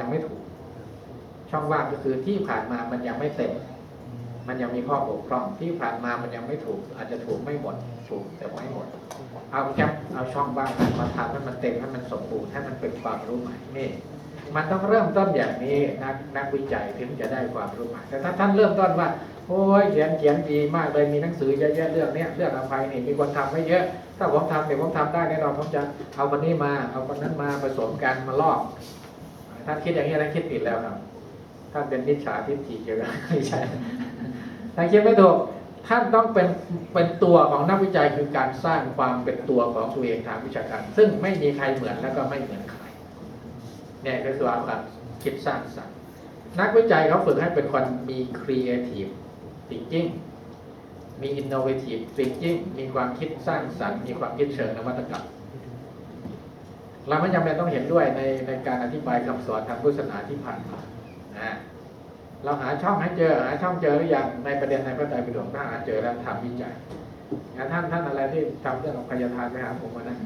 ยังไม่ถูก ช่องว่างก็คือที่ผ่านมามันยังไม่เต็ม มันยังมีข้อบกพร่องที่ผ่านมามันยังไม่ถูก อาจจะถูกไม่หมด ถูกแต่ไม่หมด เอาแคปเอาช่องว่างมาทำให้มันเต็มให้มันสมบูรณ์ให้มันเป็นความรู้ใหม่นี่มันต้องเริ่มต้นอย่างนี้นักนักวิจัยถึงจะได้ความรู้ใหม่แต่ถ้าท่านเริ่มต้นว่าโอ้ยเขียนเขียนดีมากเลยมีหนังสือเยอะๆเรื่องเนี้ยเรื่องอภัยนี่มีคนทำไม่เยอะ ถ้าผมทำเดี๋ยวผมทำได้แน่นอนผมจะเอาคนนี้มา เอาคนนั้นมาผสมกันมาลอก ท่านคิดอย่างนี้ท่านคิดผิดแล้วครับท่านเป็นมิจฉาทิฏฐิเกี่ยวกับไม่ใช่ท่านคิดไม่ถูกท่านต้องเป็นเป็นตัวของนักวิจัยคือการสร้างความเป็นตัวของตัวเองทางวิชาการ ซึ่งไม่มีใครเหมือนแล้วก็ไม่เหมือนใครเนี่ยก็คือความคิดสร้างสรรค์นักวิจัยเขาฝึกให้เป็นคนมี creative thinking มี innovative thinking มีความคิดสร้างสรรค์ มีความคิดเชิงนวัตกรรม เราไม่จำเป็นต้องเห็นด้วยในในการอธิบายคำสอนทางพุทธศาสนาที่ผ่านมานะเราหาช่องให้เจอหาช่องเจอหรือยังในประเด็นในพระไตรปิฎกถ้าหาเจอแล้วทำวิจัยงั้นท่านท่านอะไรที่ทำเรื่องของพยาทานไปหาผมมานะ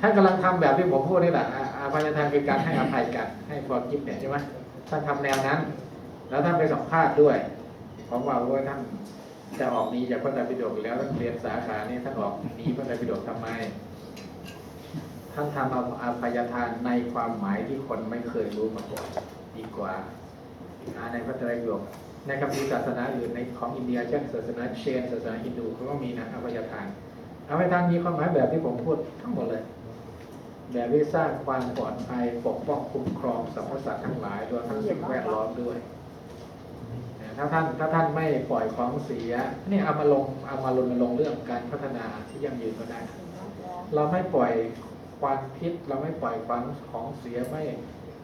ท่านกำลังทำแบบที่ผมพูดนี่แหละอาอาภัยทานคือการให้อภัยกัน ให้ความคิดเนี่ยใช่ไหมท่านทำแนวนั้น แล้วท่านไปสัมภาษณ์ด้วยผมว่าโอ้ยท่านจะออกหนีจากพระไตรปิฎกแล้วท่านเรียนสาขานี้ท่านออกหนีพระไตรปิฎกทำไม ท่านทำเอาอภัยทานในความหมายที่คนไม่เคยรู้มาก่อนดีกว่าในพระไตรปิฎกในคัมภีศาสนาอื่นในของอินเดียเช่นศาสนาเชนศาสนาฮินดูเขาก็มีนะอภัยทานอภัยทานมีความหมายแบบที่ผมพูดทั้งหมดเลยแบบที่สร้างความปลอดภัยปกป้องคุ้มครองสรรพสัตว์ทั้งหลายรวมทั้งสิ่งแวดล้อมด้วยถ้าท่านถ้าท่านไม่ปล่อยของเสียนี่เอามาลงเอามารณรงค์เรื่องการพัฒนาที่ยั่งยืนก็ได้ เราไม่ปล่อย ควันพิษเราไม่ปล่อยควันของเสียไม่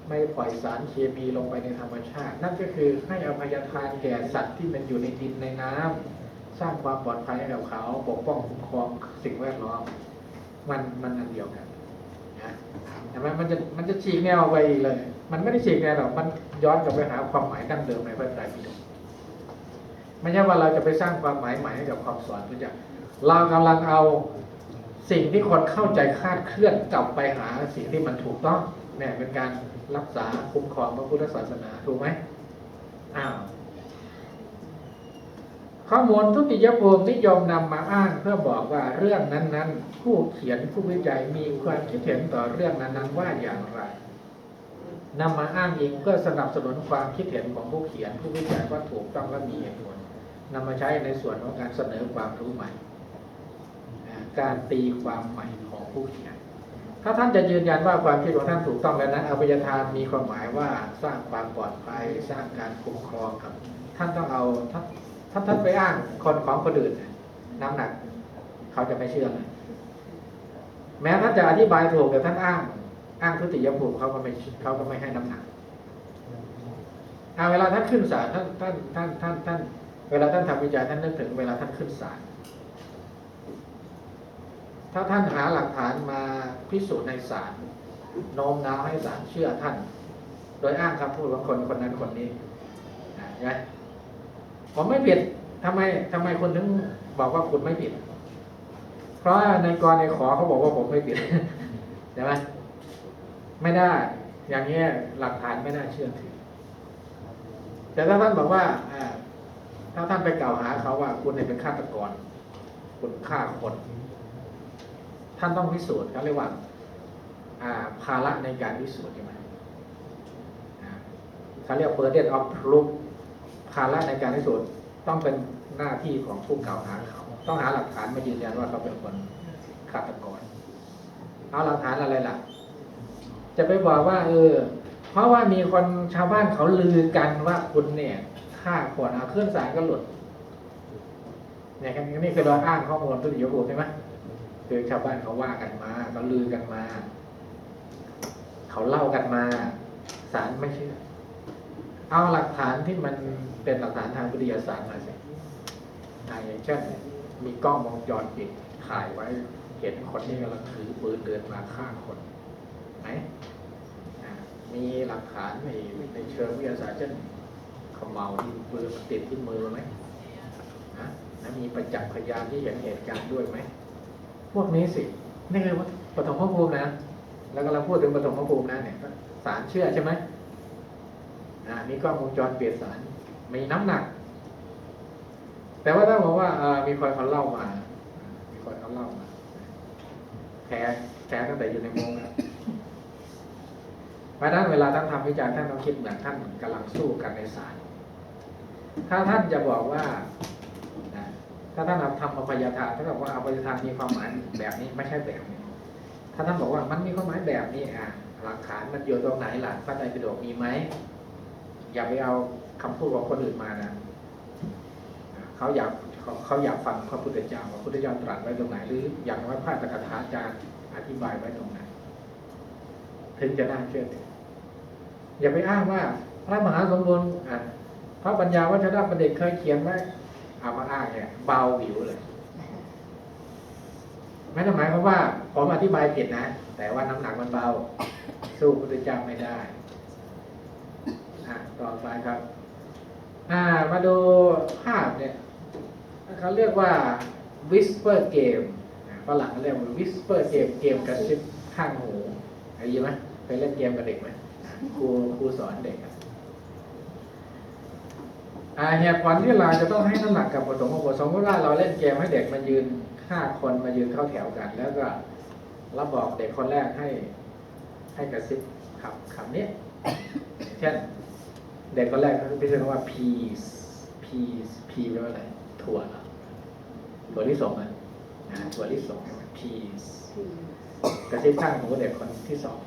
ไม่ปล่อยสารเคมีลงไปในธรรมชาติ นั่นก็คือให้อภัยทานแก่สัตว์ที่มันอยู่ในดินในน้ำสร้างความปลอดภัยให้กับเขาปกป้องคุ้มครองสิ่งแวดล้อม มันมันอันเดียวกันนะแต่มันมันจะมันจะฉีกแนวไปเลย มันไม่ได้ฉีกแนวหรอกมันย้อนกลับไปหาความหมายดั้งเดิมในพระไตรปิฎกไม่ใช่ว่าเราจะไปสร้างความหมายใหม่ให้กับความสอนพระเจ้าเรากำลังเอา สิ่งที่คนเข้าใจคาดเคลื่อนกลับไปหาสิ่งที่มันถูกต้องเนี่ยเป็นการรักษาคุ้มครองพระพุทธศาสนาถูกไหมอ้าวข้อมูลทุติยภูมินิยมนำมาอ้างเพื่อบอกว่าเรื่องนั้นๆ ผู้เขียนผู้วิจัยมีความคิดเห็นต่อเรื่องนั้นๆว่าอย่างไรนำมาอ้างอิงเพื่อสนับสนุนความคิดเห็นของผู้เขียนผู้วิจัยว่าถูกต้องและมีเหตุผลนำมาใช้ในส่วนของการเสนอความรู้ใหม่ การตีความใหม่ของผู้เขียน ถ้าท่านจะยืนยันว่าความคิดของท่านถูกต้องแล้วนั้นอภัยทานมีความหมายว่าสร้างความปลอดภัยสร้างการคุ้มครองครับ ท่านต้องเอาท่านถ้าท่านไปอ้างคนของคนอื่นน้ำหนัก เขาจะไม่เชื่อเลยแม้ท่านจะอธิบายถูกแต่ท่านอ้าง อ้างทุติยภูมิเขาก็ไม่เขาก็ไม่ให้น้ำหนักเอาเวลาท่านขึ้นศาลท่านท่านท่านท่านท่านเวลาท่านทำวิจัยท่านนึกถึงเวลาท่านขึ้นศาล ถ้าท่านหาหลักฐานมาพิสูจน์ในศาลโน้มน้าวให้ศาลเชื่อท่าน โดยอ้างคำพูดของคนคนนั้นคนนี้นะผมไม่ผิดทำไมทำไมคุณถึงบอกว่าคุณไม่ผิด เพราะในกรในขอเขาบอกว่าผมไม่ผิดใช่ไหมไม่ได้ อย่างเงี้ยหลักฐานไม่น่าเชื่อถือ แต่ถ้าท่านบอกว่าอ่าถ้าท่านไปกล่าวหาเขาว่า คุณเนี่ยเป็นฆาตกร คุณฆ่าคน ท่านต้องพิสูจน์เขาเรียกว่าภาระในการพิสูจน์ใช่ไหมอ่าเขาเรียก burden of proof ภาระในการพิสูจน์ต้องเป็นหน้าที่ของผู้กล่าวหาเขา ต้องหาหลักฐานมายืนยันว่าเขาเป็นคนฆาตกรเอาหลักฐานอะไรล่ะ จะไปบอกว่า เออ เพราะว่ามีคนชาวบ้านเขาลือกันว่าคุณเนี่ยฆ่าคนเอาเครื่องสารก็หลุดเนี่ยนี่คือเราอ้างข้อมูลตุติยภูใช่ไหม คือชาวบ้านเขาว่ากันมาเขาลือกันมา เขาเล่ากันมาศาลไม่เชื่อ เอาหลักฐานที่มันเป็นหลักฐานทางวิทยาศาสตร์มาสิอย่างเช่นมีกล้องวงจรปิดถ่ายไว้เห็นคนที่กำลังถือปืนเดินมาฆ่าคนไหมมีหลักฐานในในเชิงวิทยาศาสตร์เช่นเขาเมาที่ปืนมันติดที่มือไหมนะแล้วมีประจักษ์พยานที่เห็นเหตุการณ์ด้วยไหม พวกนี้สินี่คือปฐมภูมินะ แล้วกำลังพูดถึงปฐมภูมินะเนี่ยศาลเชื่อใช่ไหมนะมีกล้องวงจรเปลี่ยนสารมีน้ำหนัก แต่ว่าถ้าบอกว่าเอ่อมีคนเขาเล่ามา มีคนเขาเล่ามาแพ้แพ้ตั้งแต่อยู่ในวงแล้วเพราะนั้นเวลาท่านทำวิจัยท่านต้องคิดเหมือนท่านกำลังสู้กันในศาลถ้าท่านจะบอกว่า ถ้าท่านทำอภัยทานถ้านบอกว่าอภัยทานมีความหมายแบบนี้ไม่ใช่แบบนี้ถ้าท่านบอกว่ามันมีความหมายแบบนี้อะหลักฐานมันอยู่ตรงไหนหลักพระไตรปิฎกมีไหมอย่าไปเอาคำพูดของคนอื่นมานะเขาอยากเขาเขาอยากฟังพระพุทธเจ้าว่าพระพุทธเจ้าตรัสไว้ตรงไหน หรืออย่างว่าพระตถกถาจารย์อธิบายไว้ตรงไหนถึงจะน่าเชื่อถืออย่าไปอ้างว่า พระมหาสมบูรณ์อะพระปัญญาวัชรประเด็จเคยเขียนไว้ เอามาอ้างเนี่ย เบาหวิวเลยไม่ได้หมายความว่าผมอธิบายผิดนะ แต่ว่าน้ำหนักมันเบา สู้พุทธเจ้าไม่ได้อะต่อไปครับ อ่า มาดูภาพเนี่ยเขาเรียกว่า whisper game ฝรั่งเขาเรียกว่า whisper game เกมกระซิบข้างหูเคยยินไหมเคยเล่นเกมกับเด็กไหมครูครูสอนเด็ก เหตุผลที่เราจะต้องให้น้ำหนักกับผสมของบทสมมติว่าเราเล่นเกมให้เด็กมายืนห้าคนมายืนเข้าแถวกัน แล้วก็เราบอกเด็กคนแรกให้ ให้กระซิบคำคำนี้เช่นเด็กคนแรกเขาพิจารณาว่า peace peace p แปลว่าอะไรถั่วเหรอถั่วลิสงอะนถั่วลิสง peace กระซิบข้างหูเด็กคนที่สอง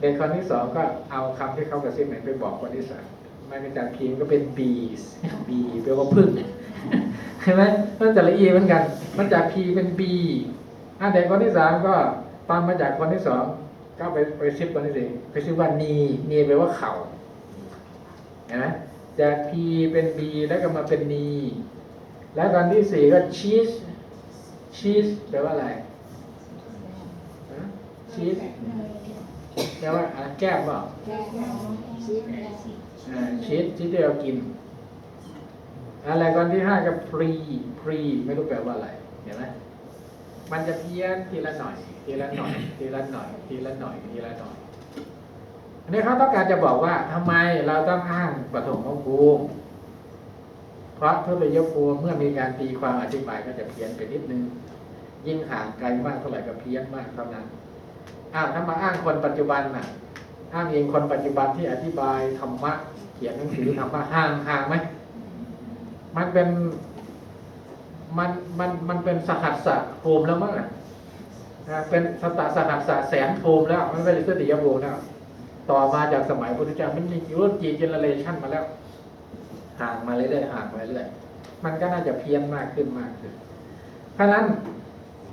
เด็กคนที่สองก็เอาคำที่เขากระซิบไหนไปบอกคนที่สาม ม่เป็นจาก p มันก็เป็น bees b แปลว่าพึ่งใช่ไหมมันจะละเอียดเหมือนกัน มันจาก p เป็น b อะเด็กคนที่สามก็ฟังมาจากคนที่สองก็ไปไปซิบคนที่สี่ไปซิบว่านีนีแปลว่าเข่าเห็นไหมจาก P เป็น B แล้วก็มาเป็น N แล้วตอนที่สี่ก็ cheese cheese แปลว่าอะไรฮะ cheese แปลว่าแก้มเปล่า อ่า cheese ที่เรากิน อะไรตอนที่ห้าก็ pre pre ไม่รู้แปลว่าอะไร เห็นไหมมันจะเพี้ยนทีละหน่อย ทีละหน่อย ทีละหน่อย ทีละหน่อยทีละหน่อยอันนี้เขาต้องการจะบอกว่าทำไมเราต้องอ้างปฐมภูมิเพราะทุติยภูมิเมื่อมีการตีความอธิบายก็จะเพี้ยนไปนิดนึง ยิ่งห่างไกลมากเท่าไหร่ก็เพี้ยนมากเท่านั้นอ้าวถ้ามาอ้างคนปัจจุบันน่ะ อ้างเองคนปัจจุบันที่อธิบายธรรมะเขียนหนังสือธรรมะห่างห่างไหมมันเป็นมันมันมันเป็นสหัสสะภูมิแล้วมั้งนะเป็นสตสหัสสะแสนภูมิแล้ว มันเป็นสติยภูมิแล้วต่อมาจากสมัยพุทธเจ้ามันมีรุ่นกี่เจเนเรชันมาแล้ว ห่างมาเรื่อยๆห่างมาเรื่อยมันก็น่าจะเพี้ยนมากขึ้นมากขึ้นเพราะนั้น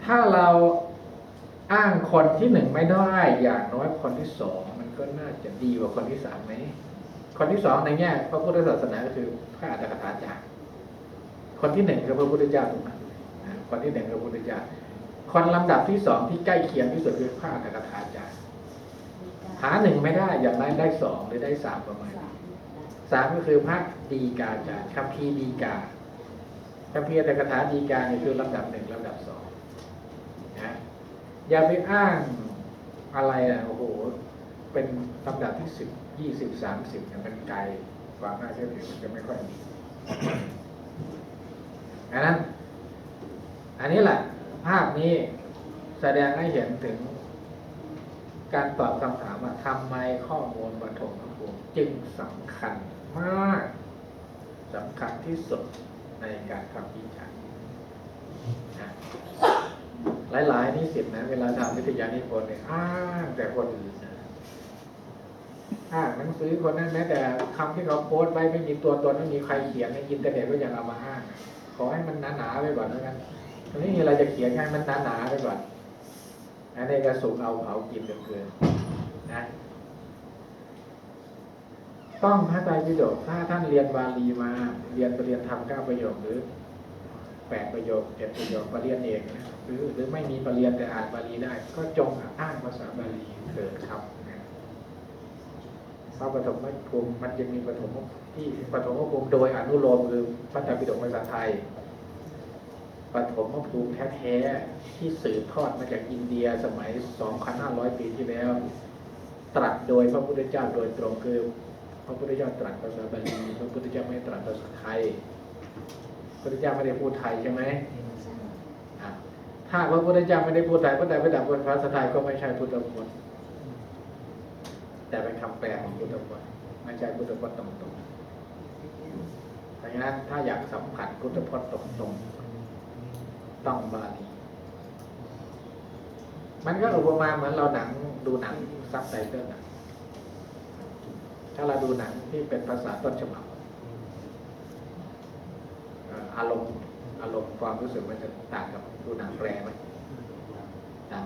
ถ้าเราอ้างคนที่หนึ่งไม่ได้ อย่างน้อยคนที่สอง ก็น่าจะดีกว่าคนที่สามไหมคนที่สองในแง่พระพุทธศาสนาก็คือพระอัตถกถาจารย์คนที่หนึ่งคือพระพุทธเจ้าถูกไหมคนที่หนึ่งคือพระพุทธเจ้าคนลำดับที่สองที่ใกล้เคียงที่สุดคือพระอัตถกถาจารย์หาหนึ่งไม่ได้อย่างไรได้สองหรือได้สามประมาณสามก็คือพระดีกาจารย์คัมภีร์ดีกาคัมภีร์แต่คาถาดีกาเนี่ยคือลำดับหนึ่งลำดับสองนะอย่าไปอ้างอะไรอะโอ้โห เป็นลำดับที่สิบยี่สิบสามสิบเนี่ยมันไกลความน่าเชื่อถือมันจะไม่ค่อยมีอันนั้น อันนี้แหละ ภาพนี้แสดงให้เห็นถึง การตอบคำถามว่าทำไมข้อมูลปฐมภูมิจึงสำคัญมากสำคัญที่สุดในการทำวิจัยหลาย ๆ นิสิตนะ เวลาทำวิทยานิพนธ์เนี่ยอ้างแต่คนอื่น ถ้าหนังสือคนนั้นแม้แต่คำที่เขาโพสต์ไว้ไม่มีตัวตนไม่มีใครเขียนในอินเทอร์เน็ตก็ยังเอามาอ้างขอให้มันหนาๆไปก่อนแล้วกันมันไม่มีอะไรจะเขียนให้มันหนาๆไปก่อนอันนี้ก็สูงเอาเผากินเกินนะต้องพระไตรปิฎกถ้าท่านเรียนบาลีมา เรียนประเรียนธรรมเก้าประโยคหรือแปดประโยคเจ็ดประโยคปรริญญาเอกนะหรือหรือไม่มีปรริญญาแต่อ่านบาลีได้ ก็จงอ้างภาษาบาลีเถิดครับ พระปฐมภูมิมันจะมีปฐมที่ปฐมภูมิโดยอนุโลมคือพระไตรปิฎกภาษาไทยปฐมภูมิแท้ๆที่สืบทอดมาจากอินเดียสมัย 2,500 ปีที่แล้ว ตรัสโดยพระพุทธเจ้าโดยตรงคือพระพุทธเจ้าตรัสภาษาบาลีพระพุทธเจ้าไม่ตรัสภาษาไทยพระพุทธเจ้าไม่ได้พูดไทยใช่ไหมใช่อะถ้าพระพุทธเจ้าไม่ได้พูดไทยพระใดพระดับบนภาษาไทยก็ไม่ใช่พุทธพจน์ แต่เป็นคำแปลของพุทธพจน์ไม่ใช่พุทธพจน์ตรงๆเพราะฉะนั้นถ้าอยากสัมผัสพุทธพจน์ตรงๆต้องบาลีมันก็อุปมาเหมือนเราหนังดูหนังซับไตเติลถ้าเราดูหนังที่เป็นภาษาต้นฉบับอารมณ์อารมณ์ความรู้สึกมันจะต่างกับดูหนังแปลไหมต่าง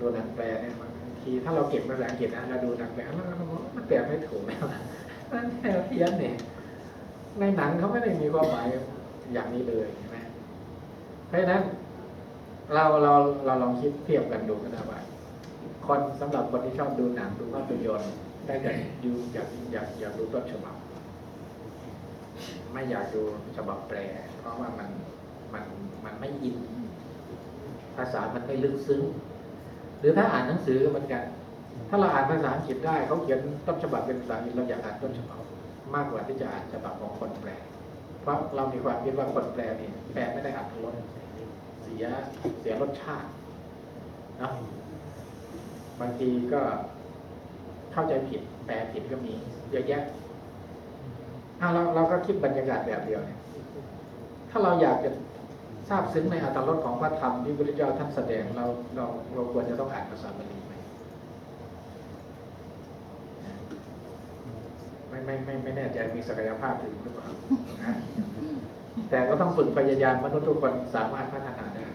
ดูหนังแปลเนี่ยบาง ทีถ้าเราเก็บภาษาอังกฤษนะเราดูหนังแปลแล้วเราบอกมันแปลไม่ถูกแล้วนะมันแปลเพี้ยนเนี่ยในหนังเขาไม่ได้มีความหมายอย่างนี้เลยใช่ไหมเพราะฉะนั้น เราเราเราลองคิดเทียบกันดูก็ได้ว่าคนสำหรับคนที่ชอบดูหนังดูภาพยนตร์ได้แต่ดูอยากอยากอยากดูต้นฉบับ ไม่อยากดูฉบับแปล เพราะว่ามันมันมันไม่อิน ภาษามันไม่ลึกซึ้ง หรือถ้าอ่านหนังสือก็เหมือนกัน ถ้าเราอ่านภาษาอังกฤษได้เขาเขียนต้นฉบับเป็นภาษาอังกฤษเราอยากอ่านต้นฉบับมากกว่าที่จะอ่านฉบับของคนแปล เพราะเรามีความคิดว่าคนแปลนี่แปลไม่ได้อัตรสเสียเสียรสชาตินะบางทีก็เข้าใจผิดแปลผิดก็มีเยอะแยะถ้าเราเราก็คิดบรรยากาศแบบเดียวเนี่ยถ้าเราอยากจะาบซึ้งในอัตรสของพระธรรมที่พระพุทธเจ้าท่านแสดงเราเราเราควรจะต้องอ่านภาษาบาลีไหมไม่ไม่ไม่ไม่แน่ใจมีศักยภาพถึงหรือเปล่านะแต่ก็ต้องฝึกพยายามมนุษย์ทุกคนสามารถพัฒนาได้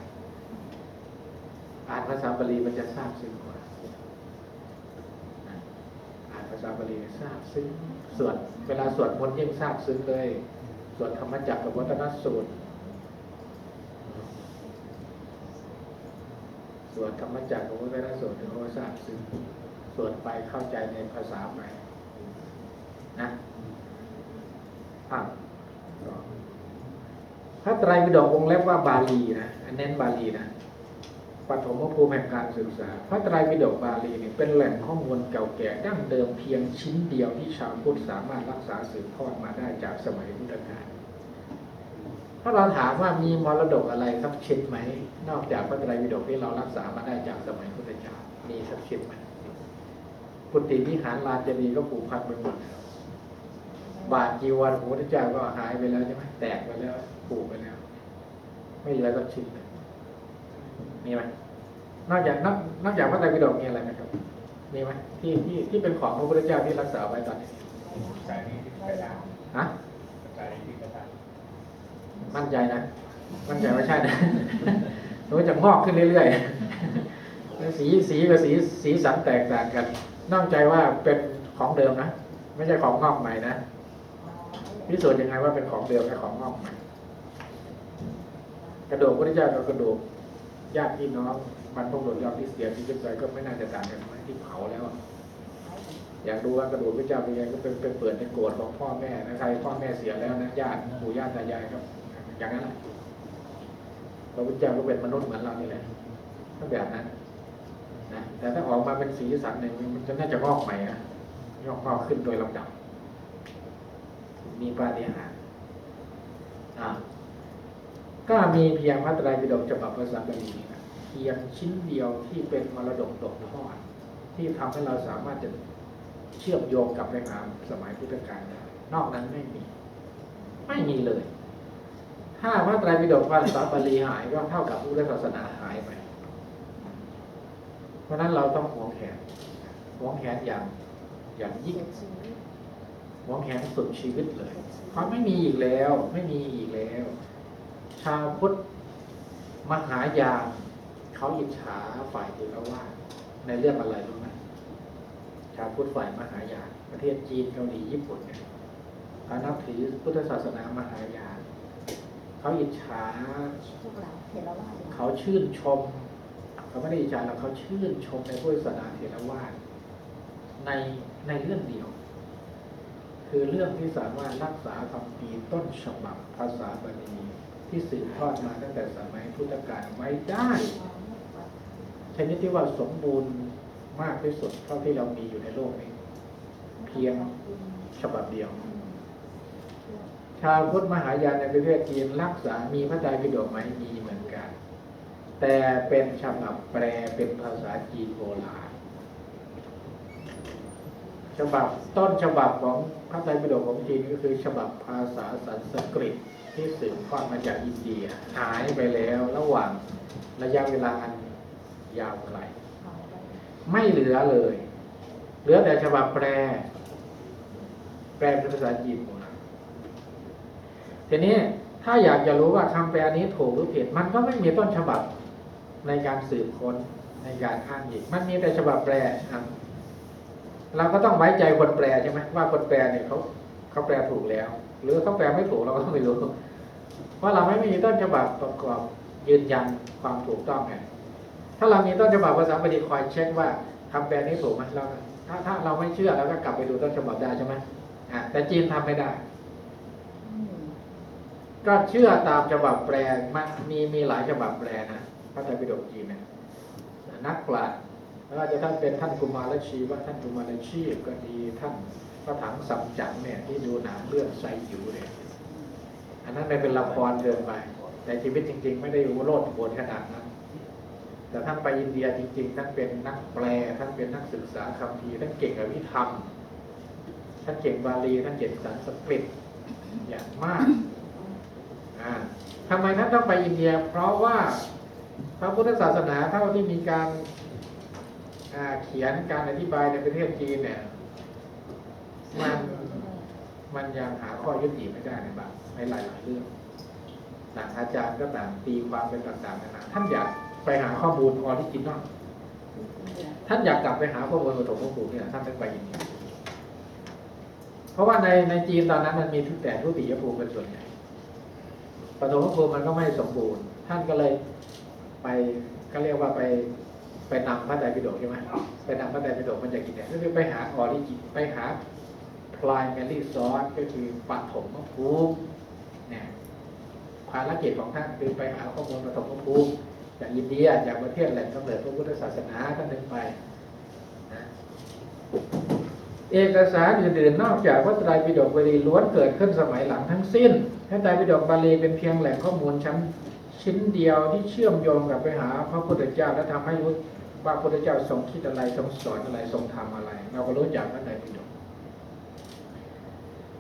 อ่านภาษาบาลีมันจะทราบซึ้งกว่าอ่านภาษาบาลีทราบซึ้งสวดเวลาสวดมนต์ยิ่งทราบซึ้งเลยสวดธรรมจักรกับวัฒนสูตร สวดธรรมจักรกับวัฒนสูตรถึงว่าทราซึ้งสวดไปเข้าใจในภาษาใหม่นะอะพระไตรปิฎกวงเล็บว่าบาลีนะอันเน้นบาลีนะปฐมภูมิแห่งการศึกษา พระไตรปิฎกบาลีเนี่ยเป็นแหล่งข้อมูลเก่าแก่ดั้งเดิมเพียงชิ้นเดียวที่ชาวพุทธสามารถรักษาสืบทอดมาได้จากสมัยพุทธกาล ถ้าเราถามว่ามีมรดกอะไรสักชิ้นไหม นอกจากพระไตรปิฎกที่เรารักษามาได้จากสมัยพุทธเจ้ามีสักชิ้นไหมกุฏิวิหารลานเจดีย์ก็ผูกพันไปหมดแล้วบาทจีวรของพระพุทธเจ้าก็หายไปแล้วใช่ไหมแตกไปแล้วผูกไปแล้ว ไม่เหลือสักชิ้นเลยมีไหมนอกจากนอกนอกจากพระไตรปิฎกมีอะไรไหมครับมีไหมที่ที่ที่เป็นของพระพุทธเจ้าที่รักษาไว้ตอนนี้ใจนี้ที่กระดาษฮะ ใจนี้ที่กระดาษ มั่นใจนะ มั่นใจว่าใช่นะมันจะงอกขึ้นเรื่อยๆ สีสีกับสีสีสันแตกต่างกัน นอกใจว่าเป็นของเดิมนะ ไม่ใช่ของงอกใหม่นะพิสูจน์ยังไงว่าเป็นของเดิมและของงอกใหม่กระดูกพระเจ้ากับกระดูกญาติพี่น้องบรรพบุรุษยอดที่เสียชีวิตไปก็ไม่น่าจะต่างกันไหมที่เผาแล้วอยากดูว่ากระดูกพระเจ้าเป็นยังไงก็เป็นเป็นเปิดในโกรธของพ่อแม่นะใครพ่อแม่เสียแล้วนะญาติปู่ย่าตายายครับ อย่างนั้นแหละพระพุทธเจ้าก็เป็นมนุษย์เหมือนเรานี่แหละก็แบบนั้นนะแต่ถ้าออกมาเป็นสีสันหนึ่งมันจะน่าจะงอกใหม่นะงอกงอกขึ้นโดยลำดับ มีปาฏิหาริย์อ่าก็มีเพียงพระไตรปิฎกฉบับภาษาบาลีเพียงชิ้นเดียวที่เป็นมรดกตกทอดที่ทำให้เราสามารถจะเชื่อมโยงกับไปหาสมัยพุทธกาลได้นอกนั้นไม่มี ไม่มีเลย ถ้าพระไตรปิฎกภาษาบาลีหายก็เท่ากับพุทธศาสนาหายไป เพราะฉะนั้นเราต้องหวงแขนหวงแขนอย่างอย่างยิ่งหวงแขนสุดชีวิตเลยเพราะไม่มีอีกแล้ว ไม่มีอีกแล้ว ชาวพุทธมหายานเขาอิจฉาฝ่ายเทรวาสในเรื่องอะไรรู้ไหมชาวพุทธฝ่ายมหายานประเทศจีนเกาหลีญี่ปุ่นเนี่ยเขานับถือพุทธศาสนามหายาน เขาอิจฉาพวกเราเห็นแล้วว่าเขาชื่นชม เขาไม่ได้อิจฉาเราเขาชื่นชมในพุทธศาสนาเถรวาทในในเรื่องเดียว คือเรื่องที่สามารถรักษาคำปีต้นฉบับภาษาบาลีที่สืบทอดมาตั้งแต่สมัยพุทธกาลไว้ได้ชนิดที่ว่าสมบูรณ์มากที่สุดเท่าที่เรามีอยู่ในโลกนี้ เพียงฉบับเดียว ชาวพุทธมหายานในประเทศจีนรักษามีพระไตรปิฎกไหมมีเหมือนกัน แต่เป็นฉบับแปลเป็นภาษาจีนโบราณฉบับต้นฉบับของพระไตรปิฎกของจีนก็คือ ฉบับภาษาสันสกฤตที่สืบทอดมาจากอินเดียหายไปแล้วระหว่างระยะเวลาอันยาวไกลไม่เหลือเลย เหลือแต่ฉบับแปล แปลเป็นภาษาจีนหมด ทีนี้ถ้าอยากจะรู้ว่าคำแปลนี้ถูกหรือผิด มันก็ไม่มีต้นฉบับในการสืบค้นในการอ้างอิงมันมีแต่ฉบับแปลเราก็ต้องไว้ใจคนแปลใช่ไหมว่าคนแปลเนี่ยเขาเขาแปลถูกแล้ว หรือเขาแปลไม่ถูกเราก็ไม่รู้เพราะเราไม่มีต้นฉบับประกอบยืนยันความถูกต้องไงถ้าเรามีต้นฉบับภาษาบาลีคอยเช็คว่าคำแปลนี้ถูกไหมเราถ้าถ้าเราไม่เชื่อเราก็กลับไปดูต้นฉบับได้ใช่ไหมอะแต่จีนทำไม่ได้ ก็เชื่อตามฉบับแปลมันมีมีหลายฉบับแปลนะพระไตรปิฎกจีนเนี่ยนักปราชญ์ไม่ว่าจะท่านเป็นท่านกุมารชีว่าท่านกุมารชีพก็ดีท่านพระถังสัมจั๋นเนี่ยที่ดูหนังเรื่องไซอยู่เนี่ยอันนั้นไม่เป็นละครเกินไปแต่ชีวิตจริง ๆ ไม่ได้โลดโผนขนาดนั้นแต่ท่านไปอินเดียจริง ๆ ท่านเป็นนักแปล ท่านเป็นนักศึกษาคัมภีท่านเก่งอภิธรรม ท่านเก่งบาลี ท่านเก่งสันสกฤตอย่างมาก อ่าทำไมท่านต้องไปอินเดีย เพราะว่าพระพุทธศาสนาเท่าที่มีการเขียนการอธิบายในประเทศจีนเนี่ยมันมันยังหาข้อยุติไม่ได้ในบางในหลายๆเรื่องต่างอาจารย์ก็ต่างตีความเป็นต่างๆนานาท่านอยากไปหาข้อมูลออริจินอลท่านอยากกลับไปหาข้อมูลปฐมภูมิเนี่ยท่านต้องไปอินเดียเพราะว่าในในจีนตอนนั้นมันมีทุกแต่ทุติยภูมิเป็นส่วนใหญ่ ปฐมภูมิมันก็ไม่สมบูรณ์ ท่านก็เลยไปก็เรียกว่าไปไปนำพระไตรปิฎกใช่ไหมไปนำพระไตรปิฎกมันจากอินเดียก็คือไปหาออริจินไปหา primary source ก็คือปฐมภูมิเนี่ยภารกิจของท่านคือไปหาข้อมูลปฐมภูมิจากอินเดียจากประเทศแหล่งกำเนิดพระพุทธศาสนาท่านหนึ่งไปนะเอกสารอื่นๆนอกจากพระไตรปิฎกบาลีล้วนเกิดขึ้นสมัยหลังทั้งสิ้น พระไตรปิฎกบาลีเป็นเพียงแหล่งข้อมูลชั้นชิ้นเดียวที่เชื่อมโยงกับไปหาพระพุทธเจ้าและทำให้รู้ว่าพระพุทธเจ้าทรงคิดอะไรทรงสอนอะไรทรงทำอะไร เราก็รู้จักพระไตรปิฎก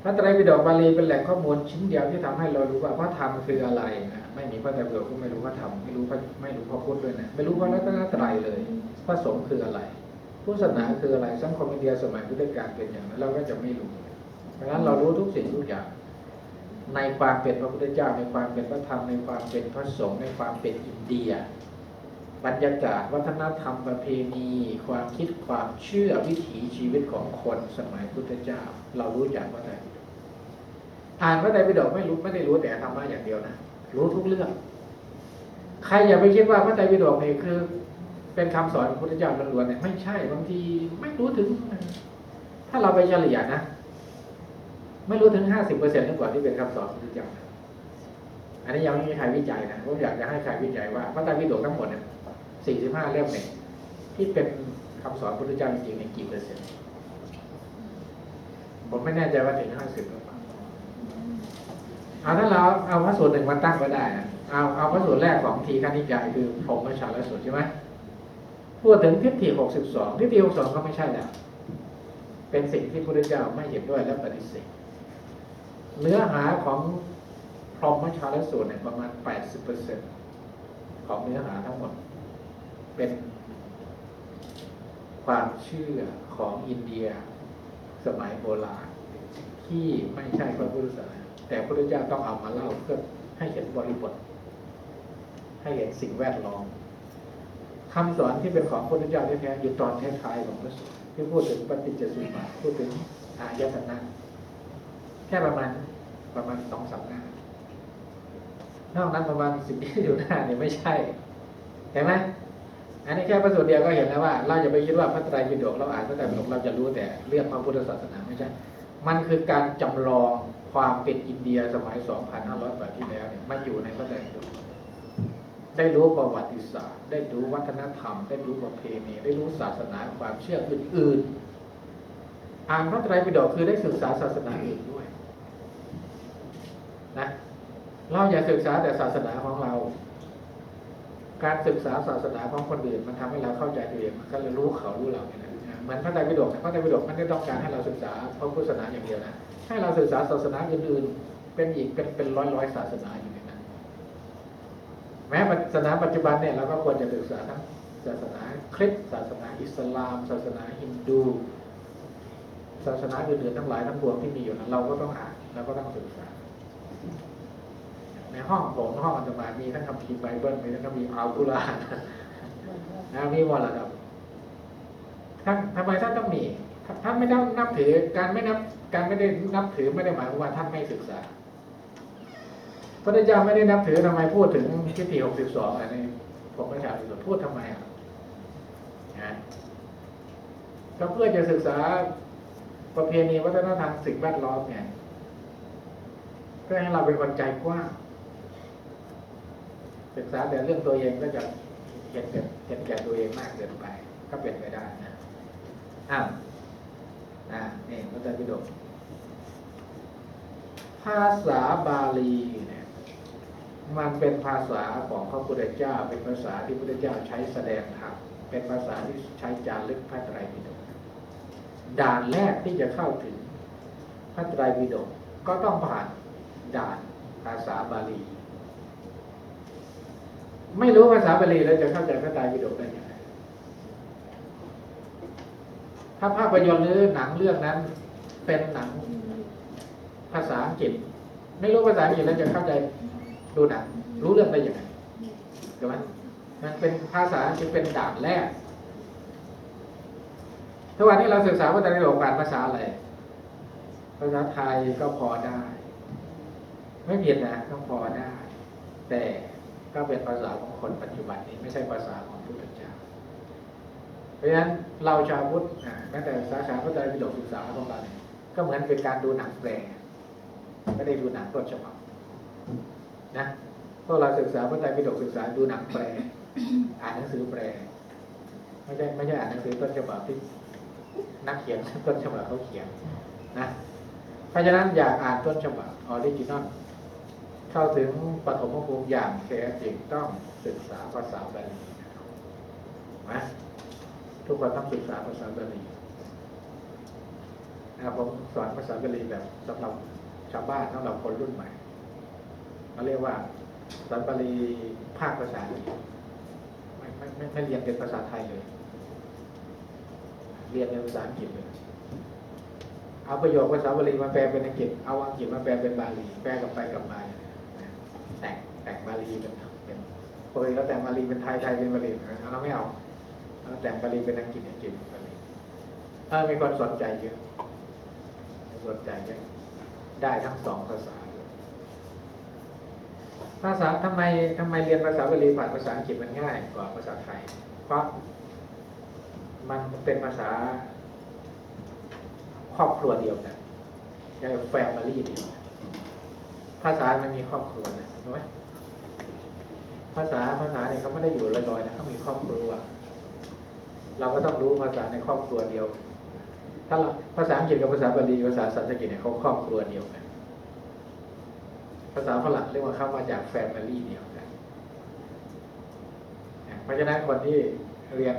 พระไตรปิฎกบาลีเป็นแหล่งข้อมูลชิ้นเดียวที่ทำให้เรารู้ว่าพระธรรมคืออะไรนะไม่มีพระไตรปิฎกก็ไม่รู้พระธรรมไม่รู้พระไม่รู้พระพุทธด้วยนะไม่รู้พระรัตนตรัยเลย พระสงฆ์คืออะไรพุทธศาสนาคืออะไรสังคมอินเดียสมัยพุทธกาลเป็นอย่างนั้นเราก็จะไม่รู้เพราะนั้นเรารู้ทุกสิ่งทุกอย่าง ในความเป็นพระพุทธเจ้า ในความเป็นพระธรรมในความเป็นพระสงฆ์ในความเป็นอินเดีย บรรยากาศวัฒนธรรมประเพณี ความคิดความเชื่อวิถีชีวิตของคนสมัยพุทธเจ้า เรารู้จักว่าไตรปิฎกอ่านพระไตรปิฎกไม่รู้ไม่ได้รู้แต่ธรรมะอย่างเดียวนะรู้ทุกเรื่อง ใครอย่าไปคิดว่าพระไตรปิฎกเนี่คือ เป็นคำสอนของพุทธเจ้าล้วนๆเนี่ยไม่ใช่บางทีไม่รู้ถึง ถ้าเราไปเฉลี่ยนะ ไม่รู้ถึงห้าสิบเปอร์เซ็นต์กว่าที่เป็นคำสอนของพุทธเจ้าอันนี้ยังไม่มีใครวิจัยนะผมอยากจะให้ใครวิจัยว่าพระไตรปิฎกทั้งหมดเนี่ยสี่สิบห้าเล่มเนี่ยที่เป็นคำสอนพุทธเจ้าจริงๆเนี่ยกี่เปอร์เซ็นต์ผมไม่แน่ใจว่าถึงห้าสิบหรือเปล่าเอาถ้าเราเอาพระสูตรหนึ่งมาตั้งก็ได้นะเอาเอาพระสูตรแรกของทีฆนิกายคือพรหมชาลสูตรใช่ไหมพูดถึงทิฏฐิหกสิบสองทิฏฐิหกสองก็ไม่ใช่แล้วเป็นสิ่งที่พระพุทธเจ้าไม่เห็นด้วยและปฏิเสธ เนื้อหาของพรหมชาลสูตรเนี่ยประมาณ 80%ของเนื้อหาทั้งหมด เป็นความเชื่อของอินเดียสมัยโบราณที่ไม่ใช่พระพุทธศาสนาแต่พระพุทธเจ้าต้องเอามาเล่าเพื่อให้เห็นบริบท ให้เห็นสิ่งแวดล้อมคำสอนที่เป็นของพระพุทธเจ้าแท้ๆอยู่ตอนท้ายๆของพระสูตรที่พูดถึงปฏิจจสมุปบาทพูดถึงอายตนะ แค่ประมาณประมาณสองสามหน้านอกนั้นประมาณสิบยี่สิบหน้าเนี่ยไม่ใช่ เห็นไหมอันนี้แค่พระสูตรเดียวก็เห็นแล้วว่า เราจะไปคิดว่าพระไตรปิฎกเราอ่านพระไตรปิฎกเราจะรู้แต่เรื่องพระพุทธศาสนาไม่ใช่ มันคือการจำลองความเป็นอินเดียสมัย 2,500 ปีที่แล้วเนี่ยมาอยู่ในพระไตรปิฎกได้รู้ประวัติศาสตร์ ได้รู้วัฒนธรรม ได้รู้ประเพณี ได้รู้ศาสนาความเชื่ออื่นๆ อ่านพระไตรปิฎกคือได้ศึกษาศาสนาอื่นด้วย นะเราอย่าศึกษาแต่ศาสนาของเรา การศึกษาศาสนาของคนอื่นมันทำให้เราเข้าใจตัวเองมันก็เลยรู้เขารู้เราเนี่ยนะเหมือนพระไตรปิฎกนะพระไตรปิฎกมันไม่ได้ต้องการให้เราศึกษาพระพุทธศาสนาอย่างเดียวนะให้เราศึกษาศาสนาอื่นๆเป็นอีกเป็นเป็นร้อยร้อยศาสนาอยู่ในนั้นแม้ศาสนาปัจจุบันเนี่ยเราก็ควรจะศึกษาทั้งศาสนาคริสต์ศาสนาอิสลาม ศาสนาฮินดูศาสนาอื่นๆทั้งหลายทั้งปวงที่มีอยู่นั้นเราก็ต้องอ่านเราก็ต้องศึกษา ในห้องผมห้องอาตมามีทั้งคัมภีร์ไบเบิลมีทั้งคัมภีร์อัลกุรอานนะมีหมดแหละครับท่านทำไมท่านต้องมีท่านท่านไม่ต้องนับถือการไม่นับการไม่ได้นับถือไม่ได้หมายความว่าท่านไม่ศึกษาพระเจ้าไม่ได้นับถือทำไมพูดถึงทิฏฐิหกสิบสองอะไรนี่ผมไม่ถามเลยพูดทำไมอะนะก็เพื่อจะศึกษาประเพณีวัฒนธรรมสิ่งแวดล้อมไงเพื่อให้เราเป็นคนใจกว้าง ศึกษาแต่เรื่องตัวเองก็จะเห็นแก่เห็นแก่ตัวเองมากเกินไป ก็เป็นไปได้นะอ้าวอ่านี่พระไตรปิฎกภาษาบาลีเนี่ยมันเป็นภาษาของพระพุทธเจ้า เป็นภาษาที่พระพุทธเจ้าใช้แสดงธรรมเป็นภาษาที่ใช้จารึกพระไตรปิฎกด่านแรกที่จะเข้าถึงพระไตรปิฎกก็ต้องผ่านด่านภาษาบาลี ไม่รู้ภาษาบาลีแล้วจะเข้าใจพระไตรปิฎกได้ยังไงถ้าภาพยนตร์หรือหนังเรื่องนั้น เป็นหนังภาษาอังกฤษ ไม่รู้ภาษาอังกฤษแล้วจะเข้าใจดูหนังรู้เรื่องได้ยังไงถูกไหมมันเป็นภาษาจึงเป็นด่านแรกทุกวันนี้เราศึกษาพระไตรปิฎกผ่านภาษาอะไร ภาษาไทยก็พอได้ ไม่ผิดนะต้องพอได้ แต่ ก็เป็นภาษาของคนปัจจุบันนี้ไม่ใช่ภาษาของพุทธเจ้าเพราะฉะนั้นเราชาวพุทธแม้แต่สาขาพระไตรปิฎกศึกษาของเราเนี่ยก็เหมือนเป็นการดูหนังแปลไม่ได้ดูหนังต้นฉบับนะพวกเราศึกษาพระไตรปิฎกศึกษาดูหนังแปล อ่านหนังสือแปล ไม่ใช่ไม่ใช่อ่านหนังสือต้นฉบับที่นักเขียนต้นฉบับเขาเขียนนะเพราะฉะนั้นอยากอ่านต้นฉบับออริจินอล เข้าถึงปฐมภูมิอย่างแท้จริงต้องศึกษาภาษาบาลีนะทุกคนต้องศึกษาภาษาบาลีนะครับผมสอนภาษาบาลีแบบสำหรับชาวบ้านสำหรับคนรุ่นใหม่เขาเรียกว่าสอนบาลีภาคภาษาไม่ไม่ไม่ไม่เรียนเป็นภาษาไทยเลย เรียนเป็นภาษาอังกฤษเลยเอาประโยคภาษาบาลีมาแปลเป็นอังกฤษ เอาอังกฤษมาแปลเป็นบาลี แปลกลับไปกลับมา แต่งบาลีเป็นเป็นปกติเราแต่งบาลีเป็นไทยไทยเป็นบาลีนะเราไม่เอาเราแต่งบาลีเป็นอังกฤษอังกฤษเป็นบาลีเออมีคนสนใจเยอะสนใจเยอะได้ทั้งสองภาษาภาษาทำไมทำไมเรียนภาษาบาลีผ่านภาษาอังกฤษมันง่ายกว่าภาษาไทย เพราะมันเป็นภาษาครอบครัวเดียวกันเรียกแฟมิลี่เดียวกันภาษามันมีครอบครัวนะรู้ไหม ภาษาภาษาเนี่ยเขาไม่ได้อยู่ลอยๆนะเขามีครอบครัวเราก็ต้องรู้ภาษาในครอบครัวเดียว ถ้าเราภาษาอังกฤษกับภาษาบาลีภาษาสันสกฤตเนี่ยเขาครอบครัวเดียวกัน ภาษาฝรั่งเรียกว่าเข้ามาจากแฟมิลี่เดียวกัน เพราะฉะนั้นคนที่เรียน